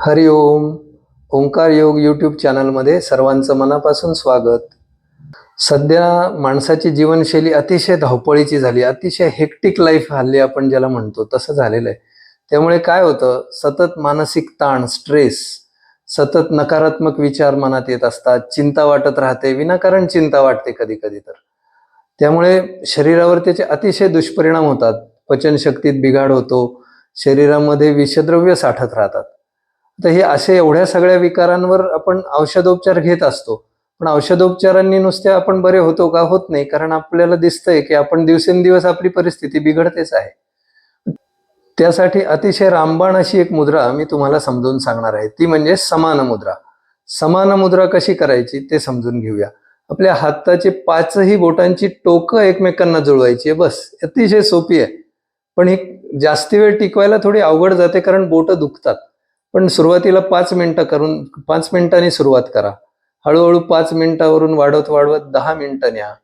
हरि ओम. ओंकार योग यूट्यूब चॅनलमध्ये सर्वांचं मनापासून स्वागत. सध्या माणसाची जीवनशैली अतिशय धावपळीची झाली अतिशय हेक्टिक लाईफ हल्ली आपण ज्याला म्हणतो तसं झालेलं आहे. त्यामुळे काय होतं सतत मानसिक ताण स्ट्रेस सतत नकारात्मक विचार मनात येत असतात चिंता वाटत राहते विनाकारण चिंता वाटते कधी कधी तर. त्यामुळे शरीरावर त्याचे अतिशय दुष्परिणाम होतात पचनशक्तीत बिघाड होतो शरीरामध्ये विषद्रव्य साठत राहतात. तर हे असे एवढ्या सगळ्या विकारांवर आपण औषधोपचार घेत असतो. पण औषधोपचारांनी नुसते आपण बरे होतो का होत नाही? कारण आपल्याला दिसतंय की आपण दिवसेंदिवस आपली परिस्थिती बिघडतेच आहे. त्यासाठी अतिशय रामबाण अशी एक मुद्रा मी तुम्हाला समजून सांगणार आहे. ती म्हणजे समान मुद्रा. समान मुद्रा कशी करायची ते समजून घेऊया. आपल्या हाताचे पाचही बोटांची टोकं एकमेकांना जुळवायची आहे. बस अतिशय सोपी आहे. पण ही जास्ती वेळ टिकवायला थोडी अवघड जाते कारण बोटं दुखतात. पण सुरुवातीला पाच मिनिटं करून पाच मिनिटांनी सुरुवात करा. हळूहळू पाच मिनिटावरून वाढवत वाढवत दहा मिनिटं न्या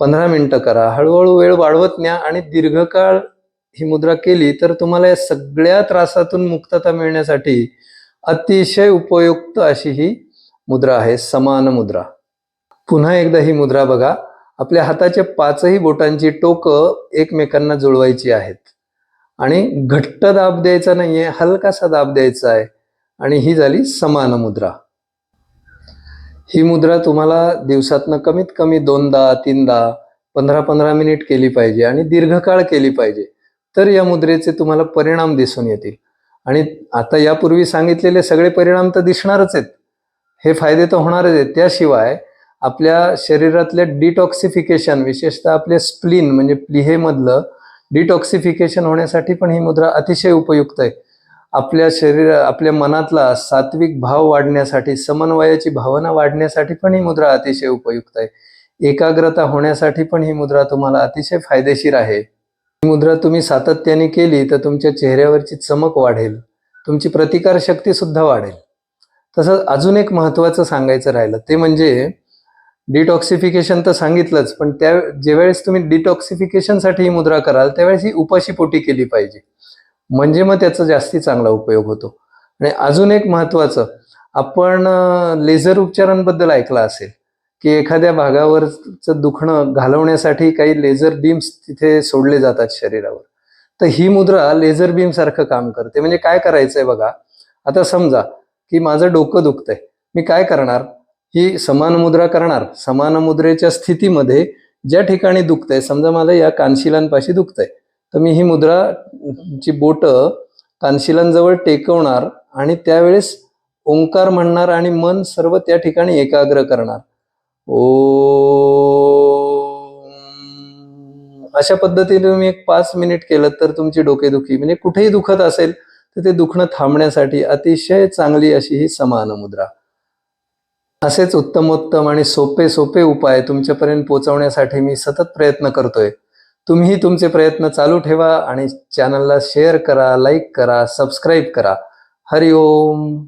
पंधरा मिनिटं करा. हळूहळू वेळ वाढवत न्या आणि दीर्घकाळ ही मुद्रा केली तर तुम्हाला या सगळ्या त्रासातून मुक्तता मिळण्यासाठी अतिशय उपयुक्त अशी ही मुद्रा आहे समान मुद्रा. पुन्हा एकदा ही मुद्रा बघा. आपल्या हाताच्या पाचही बोटांची टोकं एकमेकांना जुळवायची आहेत. आणि घट्ट दाब द्यायचा नाहीये हलकासा दाब द्यायचा आहे. आणि ही झाली समान मुद्रा. ही मुद्रा तुम्हाला दिवसातनं कमीत कमी दोनदा तीनदा पंधरा पंधरा मिनिट केली पाहिजे आणि दीर्घकाळ केली पाहिजे तर या मुद्रेचे तुम्हाला परिणाम दिसून येतील. आणि आता यापूर्वी सांगितलेले सगळे परिणाम तर दिसणारच आहेत. हे फायदे तर होणारच आहेत. त्याशिवाय आपल्या शरीरातल्या डिटॉक्सिफिकेशन विशेषतः आपले स्प्लीन म्हणजे प्लिहेमधलं डिटॉक्सिफिकेशन होण्यासाठी पण ही मुद्रा अतिशय उपयुक्त आहे. आपल्या शरीर आपल्या मनातला सात्विक भाव वाढण्यासाठी समन्वयाची भावना वाढण्यासाठी पण ही मुद्रा अतिशय उपयुक्त आहे. एकाग्रता होण्यासाठी पण ही मुद्रा तुम्हाला अतिशय फायदेशीर आहे. ही मुद्रा तुम्ही सातत्याने केली तर तुमच्या चेहऱ्यावरची चमक वाढेल. तुमची प्रतिकार शक्ती सुद्धा वाढेल. तसंच अजून एक महत्वाचं सांगायचं राहिलं ते म्हणजे डिटॉक्सिफिकेशन तर सांगितलंच पण त्या ज्यावेळेस तुम्ही डिटॉक्सिफिकेशनसाठी ही मुद्रा कराल त्यावेळेस ही उपाशीपोटी केली पाहिजे. म्हणजे मग त्याचा जास्ती चांगला उपयोग होतो. आणि अजून एक महत्वाचं आपण लेझर उपचारांबद्दल ऐकलं असेल की एखाद्या भागावरचं दुखणं घालवण्यासाठी काही लेझर बीम्स तिथे सोडले जातात शरीरावर. तर ही मुद्रा लेझर बीम सारखं काम करते. म्हणजे काय करायचंय बघा आता समजा की माझं डोकं दुखतंय. मी काय करणार? ही समान मुद्रा करणार. समान मुद्रेच्या स्थितीमध्ये ज्या ठिकाणी दुखतंय समजा माझं या कानशिलांपाशी दुखतंय. तर मी ही मुद्रा ची बोट कानशिलांजवळ टेकवणार आणि त्यावेळेस ओंकार म्हणणार आणि मन सर्व त्या ठिकाणी एकाग्र करणार. ओ अशा पद्धतीने तुम्ही एक पाच मिनिट केलं तर तुमची डोकेदुखी म्हणजे कुठेही दुखत असेल तर ते दुखणं थांबण्यासाठी अतिशय चांगली अशी ही समान मुद्रा. असेच उत्तमोत्तम आणि सोपे सोपे उपाय तुमच्यापर्यंत पोहोचवण्यासाठी मी सतत प्रयत्न करतोय. तुम्ही तुमचे प्रयत्न चालू ठेवा आणि चॅनलला शेअर करा लाईक करा सबस्क्राईब करा. हरिओम.